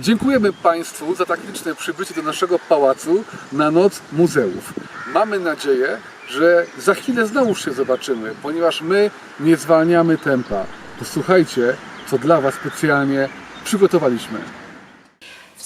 Dziękujemy Państwu za tak liczne przybycie do naszego pałacu na Noc Muzeów. Mamy nadzieję, że za chwilę znowu się zobaczymy, ponieważ my nie zwalniamy tempa. Posłuchajcie, co dla Was specjalnie przygotowaliśmy.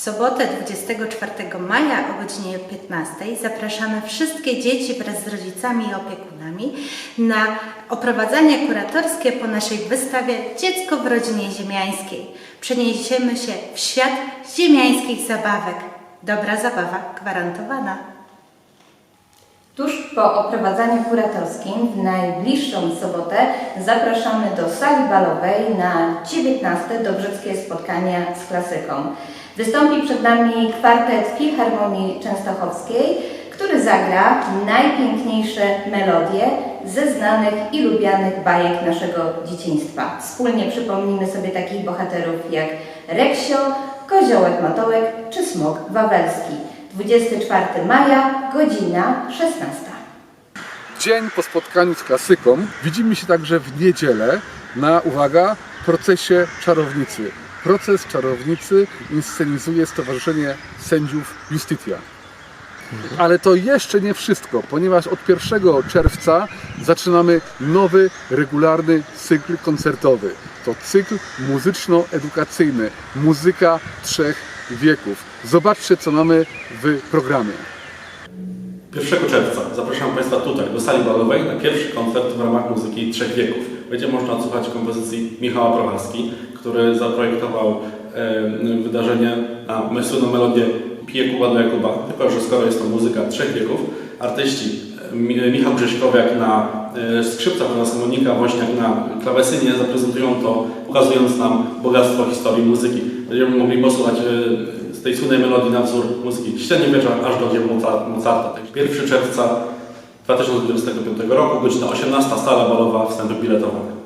Sobotę 24 maja o godzinie 15 zapraszamy wszystkie dzieci wraz z rodzicami i opiekunami na oprowadzanie kuratorskie po naszej wystawie Dziecko w rodzinie ziemiańskiej. Przeniesiemy się w świat ziemiańskich zabawek. Dobra zabawa gwarantowana. Tuż po oprowadzaniu kuratorskim w najbliższą sobotę zapraszamy do sali balowej na 19 Dobrzeckie spotkania z klasyką. Wystąpi przed nami kwartet Filharmonii Częstochowskiej, który zagra najpiękniejsze melodie ze znanych i lubianych bajek naszego dzieciństwa. Wspólnie przypomnimy sobie takich bohaterów jak Reksio, Koziołek Matołek czy Smok Wawelski. 24 maja, godzina 16. Dzień po spotkaniu z klasyką widzimy się także w niedzielę na, uwaga, procesie czarownicy. Proces czarownicy inscenizuje Stowarzyszenie Sędziów Justitia. Ale to jeszcze nie wszystko, ponieważ od 1 czerwca zaczynamy nowy, regularny cykl koncertowy. To cykl muzyczno-edukacyjny, muzyka trzech wieków. Zobaczcie, co mamy w programie. 1 czerwca zapraszam Państwa tutaj, do sali balowej, na pierwszy koncert w ramach muzyki Trzech Wieków. Będzie można odsłuchać kompozycji Michała Prochaski, który zaprojektował wydarzenie na słynną melodię Pije Kuba do Jakuba. Tylko, że skoro jest to muzyka Trzech Wieków, artyści Mi- Michał Grześkowiak na e, skrzypcach oraz Monika Woźniak na klawesynie zaprezentują to, pokazując nam bogactwo historii muzyki. Będziemy mogli posłuchać e, z tej słynnej melodii na wzór muzyki Średniowiecza aż do dzieł Moza- Mozarta. 1 czerwca 2025 roku, godzina 18, sala balowa, wstępy biletowe.